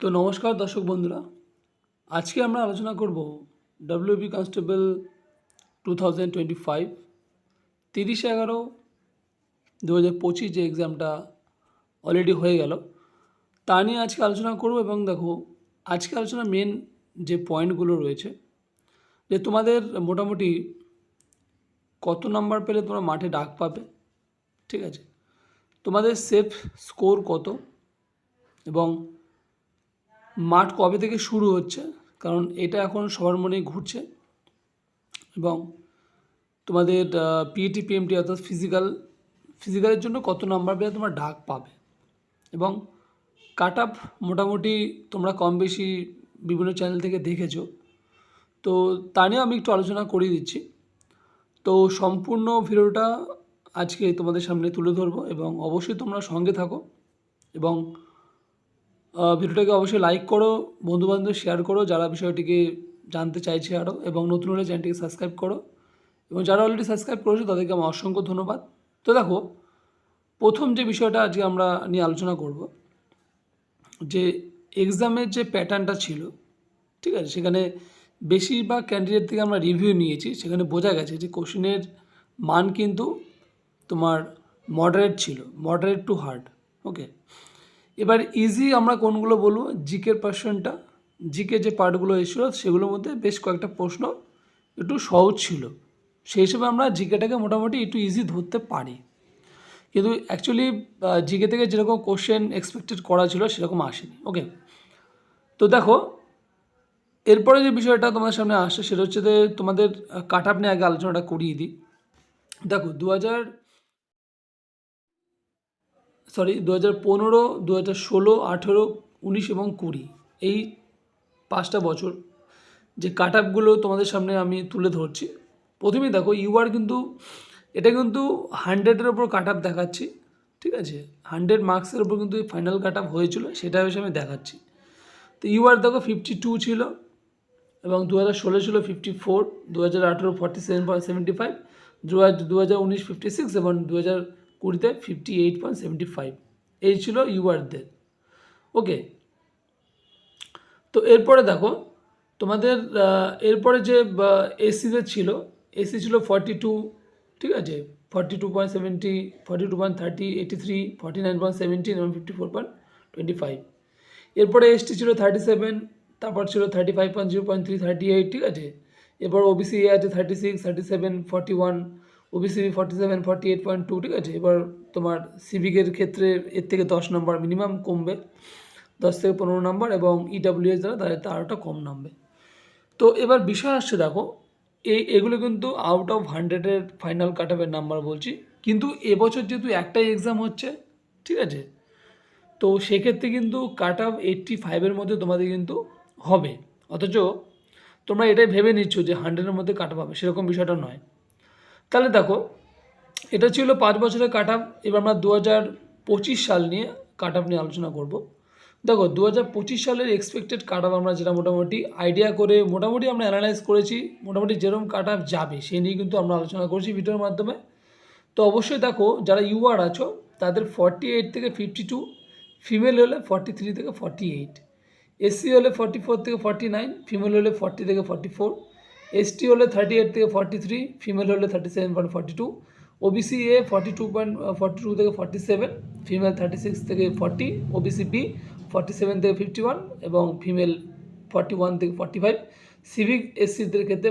তো নমস্কার দর্শক বন্ধুরা। আজকে আমরা আলোচনা করব WB constable two thousand twenty five তিরিশে এগারো দু হাজার যে এক্সামটা অলরেডি হয়ে গেল। তা নিয়ে আজকে আলোচনা করব এবং দেখো, আজকে আলোচনা মেন যে পয়েন্টগুলো রয়েছে, যে তোমাদের মোটামুটি কত নাম্বার পেলে তোমরা মাঠে ডাক পাবে, ঠিক আছে? তোমাদের সেফ স্কোর কত এবং মাঠ কবে থেকে শুরু হচ্ছে? কারণ এটা এখন সবার মনেই ঘুরছে। এবং তোমাদের পিএটি পিএমটি অর্থাৎ ফিজিক্যাল ফিজিক্যালের জন্য কত নাম্বার পেলে তোমরা ডাক পাবে। এবং কাট আপ মোটামুটি তোমরা কম বেশি বিভিন্ন চ্যানেল থেকে দেখেছ। তো তা নিয়েও আমি একটু আলোচনা করিয়ে দিচ্ছি। তো সম্পূর্ণ ভিডিওটা আজকে তোমাদের সামনে তুলে ধরবো এবং অবশ্যই তোমরা সঙ্গে থাকো। এবং ভিডিওটাকে অবশ্যই লাইক করো বন্ধুবান্ধব শেয়ার করো, যারা বিষয়টিকে জানতে চাইছে আরও এবং নতুন হলে চ্যানেলটিকে সাবস্ক্রাইব করো। এবং যারা অলরেডি সাবস্ক্রাইব করেছ, তাদেরকে আমার অসংখ্য ধন্যবাদ। তো দেখো, প্রথম যে বিষয়টা আজকে আমরা নিয়ে আলোচনা করব, যে এক্সামের যে প্যাটার্নটা ছিল, ঠিক আছে, সেখানে বেশিরভাগ ক্যান্ডিডেট থেকে আমরা রিভিউ নিয়েছি, সেখানে বোঝা গেছে যে কোশ্চেনের মান কিন্তু তোমার মডারেট ছিল মডারেট টু হার্ড ওকে এবার ইজি আমরা কোনগুলো বলব? জিকের পার্সনটা জিকে যে পার্টগুলো এসেছিল, সেগুলোর মধ্যে বেশ কয়েকটা প্রশ্ন একটু সহজ ছিল। সেই হিসেবে আমরা জিকেটাকে মোটামুটি একটু ইজি ধরতে পারি। কিন্তু অ্যাকচুয়ালি জিকে থেকে যেরকম কোশ্চেন এক্সপেক্টেড করা ছিল, সেরকম আসেনি। ওকে তো দেখো, এরপরে যে বিষয়টা তোমাদের সামনে আসছে সেটা হচ্ছে যে তোমাদের কাট আপ নিয়ে আগে আলোচনাটা করিয়ে দিই। দেখো দু হাজার সরি দু হাজার পনেরো দু হাজার ষোলো, আঠেরো, উনিশ এবং কুড়ি। এই পাঁচটা বছর যে কাট আপগুলো তোমাদের সামনে আমি তুলে ধরছি। প্রথমেই দেখো ইউআর কিন্তু, এটা কিন্তু হান্ড্রেডের ওপর কাট আপ দেখাচ্ছি, ঠিক আছে? হান্ড্রেড মার্কসের ওপর কিন্তু ফাইনাল কাট আপ হয়েছিল, সেটা হিসেবে আমি দেখাচ্ছি। তো ইউআর দেখো ফিফটি টু ছিল এবং দু হাজার ষোলো ছিল ফিফটি ফোর দু হাজার আঠেরো forty seven point seventy five দু হাজার দু হাজার উনিশ ফিফটি সিক্স এবং দু হাজার কুড়িতে fifty eight point seventy five এই ছিল ইউআরদের ওকে। তো এরপরে দেখো, তোমাদের এরপরে যে এসিদের ছিল এসি ছিল ফর্টি টু ঠিক আছে? Forty two point seventy forty two point thirty eighty three forty nine point seventeen এবং fifty four point twenty five এরপরে এসটি ছিল থার্টি সেভেন তারপর ছিল thirty five point zero point three thirty eight ঠিক আছে? এরপর ওবিসি এ আছে thirty six thirty seven forty one OBC forty seven forty eight point two ঠিক আছে? এবার তোমার সিভিকের ক্ষেত্রে এর থেকে দশ নম্বর মিনিমাম কমবে। দশ থেকে পনেরো নম্বর এবং ইডাব্লিউএস দ্বারা তাদের তারটা কম নামবে। তো এবার বিষয় আসছে, দেখো এই এগুলো কিন্তু আউট অফ হান্ড্রেডের ফাইনাল কাট আপের নাম্বার বলছি। কিন্তু এবছর যেহেতু একটাই এক্সাম হচ্ছে, ঠিক আছে? তো সেক্ষেত্রে কিন্তু কাট অফ এইট্টি ফাইভের মধ্যে তোমাদের কিন্তু হবে। অথচ তোমরা এটাই ভেবে নিচ্ছ যে হান্ড্রেডের মধ্যে কাট পাবে সেরকম বিষয়টা নয়। তাহলে দেখো, এটা ছিল পাঁচ বছরের কাট আপ এবার আমরা দু হাজার পঁচিশ সাল নিয়ে কাট আপ নিয়ে আলোচনা করব। দেখো দু হাজার পঁচিশ সালের এক্সপেক্টেড কাট আপ আমরা যেটা মোটামুটি আইডিয়া করে মোটামুটি আমরা অ্যানালাইজ করেছি, মোটামুটি যেরকম কাট আপ যাবে সেই নিয়ে কিন্তু আমরা আলোচনা করছি ভিডিওর মাধ্যমে। তো অবশ্যই দেখো, যারা ইউআর আছো, তাদের ফর্টি এইট থেকে ফিফটি টু ফিমেল হলে ফর্টি থ্রি থেকে ফর্টি এইট এসসি হলে ফর্টি ফোর থেকে ফর্টি নাইন ফিমেল হলে ফর্টি থেকে ফর্টি ফোর এসটি হলে থার্টি এইট থেকে ফর্টি থ্রি ফিমেল হলে thirty seven point forty two OBC A forty two point forty two থেকে forty seven female thirty six থেকে forty OBC B forty seven থেকে fifty one এবং female forty one থেকে forty five civic এসসিদের ক্ষেত্রে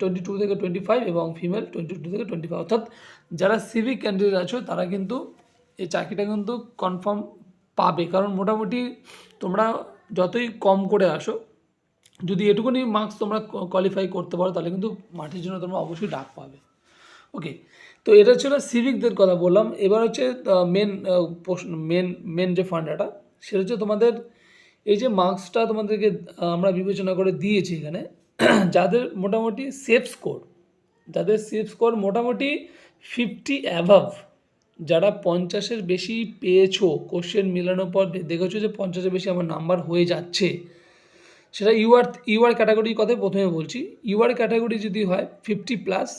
twenty two থেকে twenty five এবং female twenty two থেকে টোয়েন্টি ফাইভ অর্থাৎ যারা সিভিক ক্যান্ডিডেট আছো, তারা কিন্তু এই চাকরিটা কিন্তু কনফার্ম পাবে। কারণ মোটামুটি তোমরা যতই কম করে আসো যদি এটুকুনি মার্কস তোমরা কোয়ালিফাই করতে পারো, তাহলে কিন্তু মাঠের জন্য তোমরা অবশ্যই ডাক পাবে। ওকে তো এটা ছিল সিভিকদের কথা বললাম। এবার হচ্ছে মেন প্রশ্ন মেন মেন যে ফান্ডাটা সেটা হচ্ছে তোমাদের এই যে মার্কসটা তোমাদেরকে আমরা বিবেচনা করে দিয়েছি এখানে, যাদের মোটামুটি সেফ স্কোর যাদের সেফ স্কোর মোটামুটি ফিফটি অ্যাভাভ যারা পঞ্চাশের বেশি পেয়েছ কোশ্চেন মিলানোর পর দেখেছ যে পঞ্চাশের বেশি আমার নাম্বার হয়ে যাচ্ছে। সেটা ইউআর ইউআর ক্যাটাগরির কথাই প্রথমে বলছি। ইউআর ক্যাটাগরি যদি হয় ফিফটি প্লাস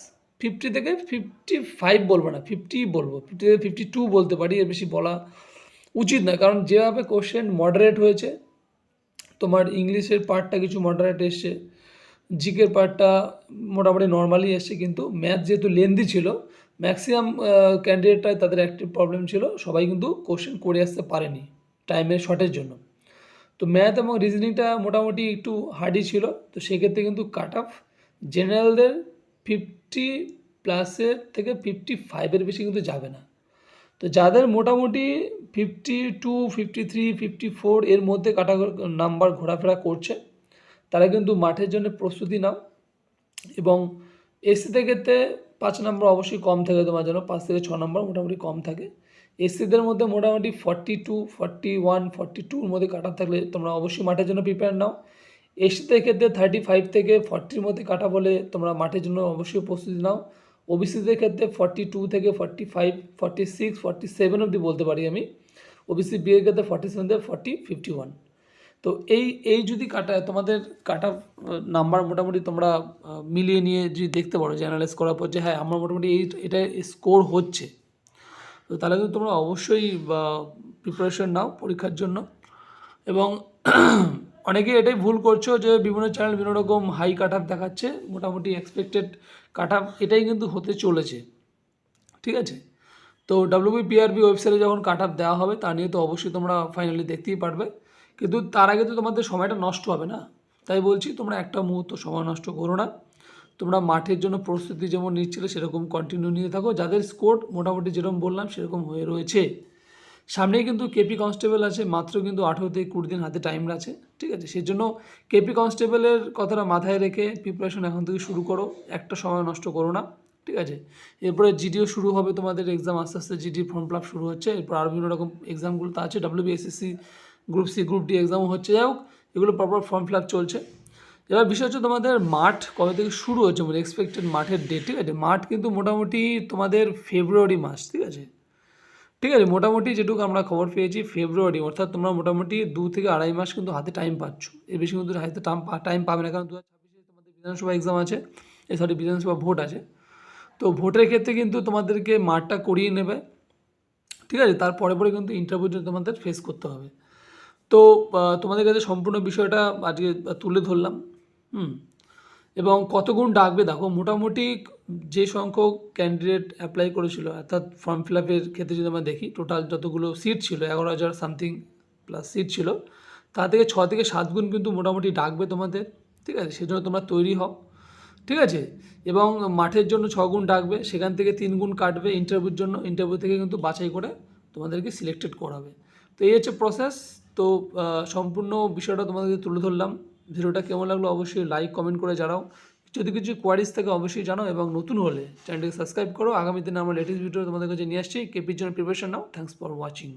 ফিফটি থেকে ফিফটি ফাইভ বলব না ফিফটি বলব ফিফটি থেকে ফিফটি টু বলতে পারি, এর বেশি বলা উচিত না কারণ যেভাবে কোশ্চেন মডারেট হয়েছে, তোমার ইংলিশের পার্টটা কিছু মডারেট এসছে জিকের পার্টটা মোটামুটি নর্মালি এসছে, কিন্তু ম্যাথ যেহেতু লেন্দি ছিল ম্যাক্সিমাম ক্যান্ডিডেটটাই তাদের একটি প্রবলেম ছিল, সবাই কিন্তু কোশ্চেন করে আসতে পারেনি টাইমের শর্টের জন্য। তো ম্যাথ এবং রিজনিংটা মোটামুটি একটু হার্ডই ছিল, তো সেক্ষেত্রে কিন্তু কাট অফ জেনারেলদের ফিফটি প্লাসের থেকে ফিফটি ফাইভের বেশি কিন্তু যাবে না। তো যাদের মোটামুটি fifty two fifty three fifty four এর মধ্যে কাটা নাম্বার ঘোরাফেরা করছে, তারা কিন্তু মাঠের জন্য প্রস্তুতি নাও এবং এসসিতে ক্ষেত্রে পাঁচ নম্বর অবশ্যই কম থাকে তোমার জন্য, পাঁচ থেকে ছ নম্বর মোটামুটি কম থাকে। এসসিদের মধ্যে মোটামুটি forty two forty one forty টুর মধ্যে কাটা থাকলে তোমরা অবশ্যই মাঠের জন্য প্রিপেয়ার নাও। এসসিদের ক্ষেত্রে থার্টি ফাইভ থেকে ফর্টির মধ্যে কাটা বলে তোমরা মাঠের জন্য অবশ্যই প্রস্তুতি নাও। ওবিসিদের ক্ষেত্রে ফর্টি টু থেকে forty five forty six forty seven অবধি বলতে পারি আমি। ওবিসি বিয়ের ক্ষেত্রে ফর্টি সেভেন থেকে ফর্টি ফিফটি ওয়ান তো এই এই যদি কাটা, তোমাদের কাটা নাম্বার মোটামুটি তোমরা মিলিয়ে নিয়ে যদি দেখতে পারো, যে অ্যানালাইজ করার পর যে হ্যাঁ আমার মোটামুটি এই, এটা স্কোর হচ্ছে। তো তাহলে কিন্তু তোমরা অবশ্যই প্রিপারেশন নাও পরীক্ষার জন্য। এবং অনেকে এটাই ভুল করছ যে বিভিন্ন চ্যানেল বিভিন্ন রকম হাই কাট আপ দেখাচ্ছে, মোটামুটি এক্সপেক্টেড কাট আপ এটাই কিন্তু হতে চলেছে। ঠিক আছে? তো ডাব্লিউবিপিআরবি ওয়েবসাইটে যখন কাট আপ দেওয়া হবে, তা নিয়ে তো অবশ্যই তোমরা ফাইনালি দেখতেই পারবে। কিন্তু তার আগে তো তোমাদের সময়টা নষ্ট হবে না। তাই বলছি, তোমরা একটা মুহূর্ত সময় নষ্ট করো না। তোমরা মাঠের জন্য প্রস্তুতি যেমন নিচ্ছিলে, সেরকম কন্টিনিউ নিয়ে থাকো। যাদের স্কোর মোটামুটি যেরকম বললাম, সেরকম হয়ে রয়েছে। সামনেই কিন্তু কেপি কনস্টেবল আছে, মাত্র কিন্তু আঠেরো থেকে কুড়ি দিন হাতে টাইম আছে, ঠিক আছে? সেই জন্য কেপি কনস্টেবলের কথাটা মাথায় রেখে প্রিপারেশন এখন থেকে শুরু করো। একটা সময় নষ্ট করো না, ঠিক আছে? এরপরে জিডিও শুরু হবে তোমাদের এক্সাম আস্তে আস্তে জিডি ফর্ম ফিল শুরু হচ্ছে। এরপর আরও বিভিন্ন রকম এক্সামগুলো তো আছে WBSSC group C, group D এক্সামও হচ্ছে। যাই হোক, এগুলো প্রপার ফর্ম ফিল চলছে। এবার বিষয় হচ্ছে তোমাদের মাঠ কবে থেকে শুরু হচ্ছে মানে এক্সপেক্টেড মাঠের ডেট ঠিক আছে? মাঠ কিন্তু মোটামুটি তোমাদের ফেব্রুয়ারি মাস, ঠিক আছে? ঠিক আছে, মোটামুটি যেটুকু আমরা খবর পেয়েছি ফেব্রুয়ারি অর্থাৎ তোমরা মোটামুটি দু থেকে আড়াই মাস কিন্তু হাতে টাইম পাচ্ছ। এর বেশি কিন্তু হাতে টাইম টাইম পাবে না, কারণ দু হাজার ছাব্বিশে তোমাদের বিধানসভা এক্সাম আছে। সরি বিধানসভা ভোট আছে। তো ভোটের ক্ষেত্রে কিন্তু তোমাদেরকে মাঠটা করিয়ে নেবে। ঠিক আছে? তারপরে পরে কিন্তু ইন্টারভিউটা তোমাদের ফেস করতে হবে। তো তোমাদের কাছে সম্পূর্ণ বিষয়টা আজকে তুলে ধরলাম, হুম? এবং কত গুণ ডাকবে দেখো, মোটামুটি যে সংখ্যক ক্যান্ডিডেট অ্যাপ্লাই করেছিল, অর্থাৎ ফর্ম ফিল আপের ক্ষেত্রে যদি আমরা দেখি টোটাল যতগুলো সিট ছিল, এগারো হাজার সামথিং প্লাস সিট ছিল, তা থেকে ছ থেকে সাত গুণ কিন্তু মোটামুটি ডাকবে তোমাদের, ঠিক আছে? সেজন্য তোমরা তৈরি হও, ঠিক আছে? এবং মাঠের জন্য ছ গুণ ডাকবে, সেখান থেকে তিন গুণ কাটবে ইন্টারভিউর জন্য ইন্টারভিউ থেকে কিন্তু বাছাই করে তোমাদেরকে সিলেক্টেড করাবে। তো এই হচ্ছে প্রসেস তো সম্পূর্ণ বিষয়টা তোমাদেরকে তুলে ধরলাম। ভিডিওটা কেমন লাগল অবশ্যই লাইক কমেন্ট করে জানাও। যদি কিছু কোয়ারিজ থাকে অবশ্যই জানাও এবং নতুন হলে চ্যানেলটিকে সাবস্ক্রাইব করো। আগামী দিনে আমার লেটেস্ট ভিডিও তোমাদের কাছে নিয়ে আসছি। কেপির জন্য প্রিপারেশন নাও থ্যাংকস ফর ওয়াচিং